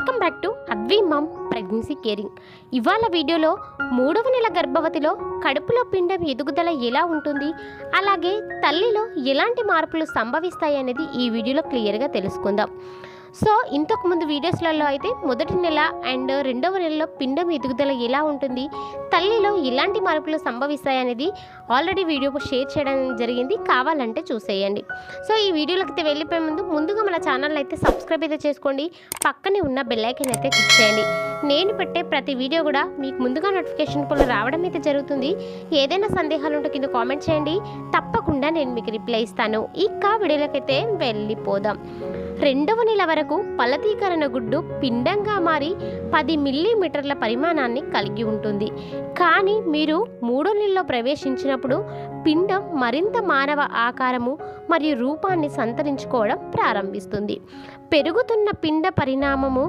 Welcome back to Advi mom pregnancy caring ఇవాళ వీడియోలో మూడవ నెల గర్భవతిలో కడుపులో పిండం ఎదుగుదల ఎలా ఉంటుంది? అలాగే తల్లిలో ఎలాంటి మార్పులు సంభవిస్తాయి అనేది ఈ వీడియోలో క్లియర్గా తెలుసుకుందాం. సో ఇంతకు ముందు వీడియోస్లలో అయితే మొదటి నెల అండ్ రెండవ నెలలో పిండం ఎదుగుదల ఎలా ఉంటుంది తల్లిలో ఎలాంటి మార్పులు సంభవిస్తాయి అనేది ఆల్రెడీ వీడియో షేర్ చేయడం జరిగింది కావాలంటే చూసేయండి. సో ఈ వీడియోలోకి అయితే వెళ్ళిపోయే ముందు ముందుగా మన ఛానల్ అయితే సబ్స్క్రైబ్ అయితే చేసుకోండి పక్కనే ఉన్న బెల్లైకన్ అయితే క్లిక్ చేయండి. నేను పెట్టే ప్రతి వీడియో కూడా మీకు ముందుగా నోటిఫికేషన్ కూడా రావడం అయితే జరుగుతుంది. ఏదైనా సందేహాలు ఉంటే కింద కామెంట్ చేయండి తప్పకుండా నేను మీకు రిప్లై ఇస్తాను. ఇక వీడియోలోకైతే వెళ్ళిపోదాం. రెండవ నెల వరకు ఫలదీకరణ గుడ్డు పిండంగా మారి పది మిల్లీమీటర్ల పరిమాణాన్ని కలిగి ఉంటుంది. కానీ మీరు మూడో నెలలో ప్రవేశించినప్పుడు పిండం మరింత మానవ ఆకారము మరియు రూపాన్ని సంతరించుకోవడం ప్రారంభిస్తుంది. పెరుగుతున్న పిండ పరిణామము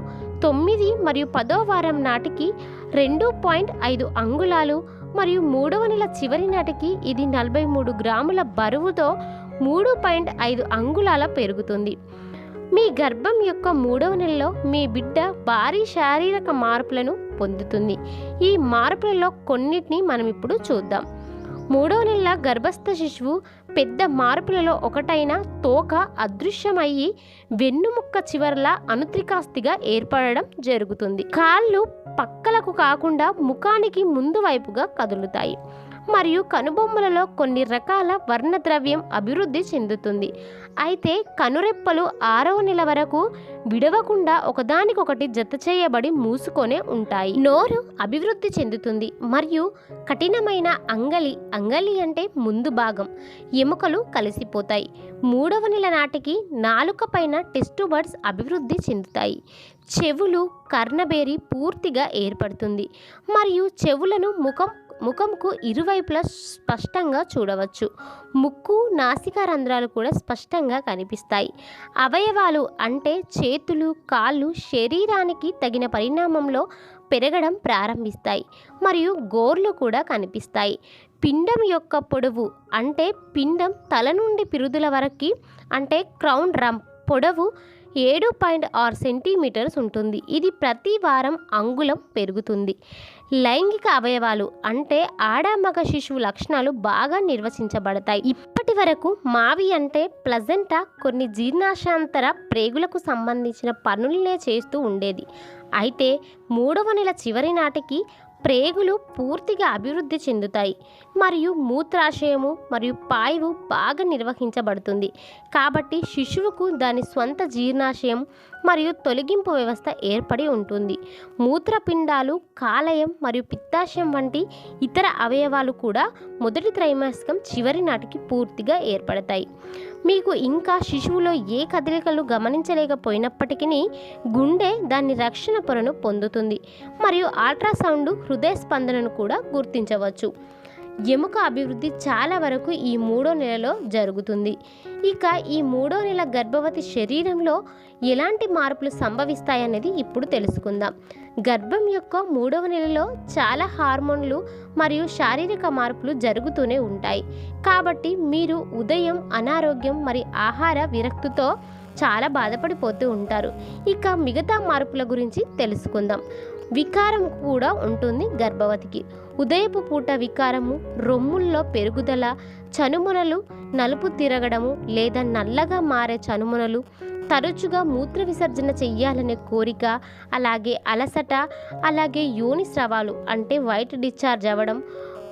తొమ్మిది మరియు పదో వారం నాటికి రెండు పాయింట్ ఐదు అంగుళాలు మరియు మూడవ నెల చివరి నాటికి ఇది నలభై మూడు గ్రాముల బరువుతో మూడు పాయింట్ ఐదు అంగుళాల పెరుగుతుంది. మీ గర్భం యొక్క మూడవ నెలలో మీ బిడ్డ భారీ శారీరక మార్పులను పొందుతుంది. ఈ మార్పులలో కొన్నిటిని మనం ఇప్పుడు చూద్దాం. మూడవ నెల గర్భస్థ శిశువు పెద్ద మార్పులలో ఒకటైన తోక అదృశ్యమయ్యి వెన్నుముక్క చివరల అనుత్రికాస్తిగా ఏర్పడడం జరుగుతుంది. కాళ్ళు పక్కలకు కాకుండా ముఖానికి ముందు వైపుగా కదులుతాయి. మరియు కనుబొమ్మలలో కొన్ని రకాల వర్ణద్రవ్యం అభివృద్ధి చెందుతుంది. అయితే కనురెప్పలు ఆరవ నెల వరకు విడవకుండా ఒకదానికొకటి జత చేయబడి మూసుకొనే ఉంటాయి. నోరు అభివృద్ధి చెందుతుంది. మరియు కఠినమైన అంగలి అంగలి అంటే ముందు భాగం. ఎముకలు కలిసిపోతాయి. మూడవ నెల నాటికి నాలుక పైన టెస్టు బర్డ్స్ అభివృద్ధి చెందుతాయి. చెవులు కర్ణబేరి పూర్తిగా ఏర్పడుతుంది. మరియు చెవులను ముఖం ముఖంకు ఇరువైపులా స్పష్టంగా చూడవచ్చు. ముక్కు నాసికా రంధ్రాలు కూడా స్పష్టంగా కనిపిస్తాయి. అవయవాలు అంటే చేతులు కాళ్ళు శరీరానికి తగిన పరిణామంలో పెరగడం ప్రారంభిస్తాయి మరియు గోర్లు కూడా కనిపిస్తాయి. పిండం యొక్క పొడవు అంటే పిండం తల నుండి పిరుదుల వరకు అంటే క్రౌన్ రంప్ పొడవు ఏడు పాయింట్ ఆరు సెంటీమీటర్స్ ఉంటుంది. ఇది ప్రతి వారం అంగుళం పెరుగుతుంది. లైంగిక అవయవాలు అంటే ఆడ మగ శిశువు లక్షణాలు బాగా నిర్వచించబడతాయి. ఇప్పటి వరకు మావి అంటే ప్లజెంటా కొన్ని జీర్ణాశాంతర ప్రేగులకు సంబంధించిన పనులనే చేస్తూ ఉండేది. అయితే మూడవ నెల చివరి నాటికి ప్రేగులు పూర్తిగా అభివృద్ధి చెందుతాయి. మరియు మూత్రాశయము మరియు పాయువు బాగా నిర్వహించబడుతుంది. కాబట్టి శిశువుకు దాని స్వంత జీర్ణాశయం మరియు తొలగింపు వ్యవస్థ ఏర్పడి ఉంటుంది. మూత్రపిండాలు కాలయం మరియు పిత్తాశయం వంటి ఇతర అవయవాలు కూడా మొదటి త్రైమాసికం చివరి నాటికి పూర్తిగా ఏర్పడతాయి. మీకు ఇంకా శిశువులో ఏ కదలికలు గమనించలేకపోయినప్పటికీ గుండె దాని రక్షణ పొరను పొందుతుంది. మరియు అల్ట్రాసౌండ్ హృదయ స్పందనను కూడా గుర్తించవచ్చు. ఎముక అభివృద్ధి చాలా వరకు ఈ మూడో నెలలో జరుగుతుంది. ఇక ఈ మూడో నెల గర్భవతి శరీరంలో ఎలాంటి మార్పులు సంభవిస్తాయనేది ఇప్పుడు తెలుసుకుందాం. గర్భం యొక్క మూడవ నెలలో చాలా హార్మోన్లు మరియు శారీరక మార్పులు జరుగుతూనే ఉంటాయి. కాబట్టి మీరు ఉదయం అనారోగ్యం మరియు ఆహార విరక్తితో చాలా బాధపడిపోతూ ఉంటారు. ఇక మిగతా మార్పుల గురించి తెలుసుకుందాం. వికారం కూడా ఉంటుంది గర్భవతికి. ఉదయపు పూట వికారము రొమ్ముల్లో పెరుగుదల చనుమునలు నలుపు తిరగడము లేదా నల్లగా మారే చనుమునలు తరచుగా మూత్ర విసర్జన చెయ్యాలనే కోరిక అలాగే అలసట అలాగే యోని స్రవాలు అంటే వైట్ డిశ్చార్జ్ అవ్వడం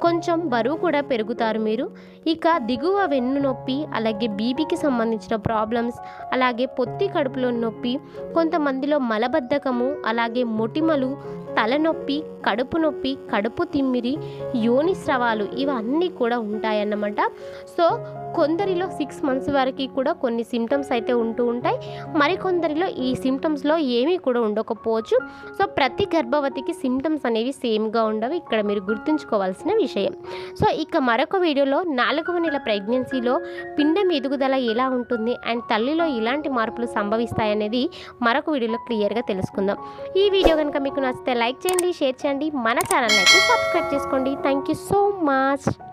కొంచెం బరువు కూడా పెరుగుతారు మీరు. ఇక దిగువ వెన్ను నొప్పి అలాగే బీపీకి సంబంధించిన ప్రాబ్లమ్స్ అలాగే పొత్తి కడుపులో నొప్పి కొంతమందిలో మలబద్ధకము అలాగే మొటిమలు తలనొప్పి కడుపు నొప్పి కడుపు తిమ్మిరి యోని స్రవాలు ఇవన్నీ కూడా ఉంటాయన్నమాట. సో కొందరిలో సిక్స్ మంత్స్ వరకు కూడా కొన్ని సిమ్టమ్స్ అయితే ఉంటూ ఉంటాయి. మరికొందరిలో ఈ సిమ్టమ్స్లో ఏమీ కూడా ఉండకపోవచ్చు. సో ప్రతి గర్భవతికి సిమ్టమ్స్ అనేవి సేమ్గా ఉండవు. ఇక్కడ మీరు గుర్తుంచుకోవాల్సిన విషయం. సో ఇక మరొక వీడియోలో నాలుగవ నెల ప్రెగ్నెన్సీలో పిండం ఎదుగుదల ఎలా ఉంటుంది అండ్ తల్లిలో ఇలాంటి మార్పులు సంభవిస్తాయనేది మరొక వీడియోలో క్లియర్గా తెలుసుకుందాం. ఈ వీడియో కనుక మీకు నచ్చితే లైక్ చేయండి షేర్ చేయండి. మన ఛానల్ అయితే సబ్స్క్రైబ్ చేసుకోండి. Thank you so much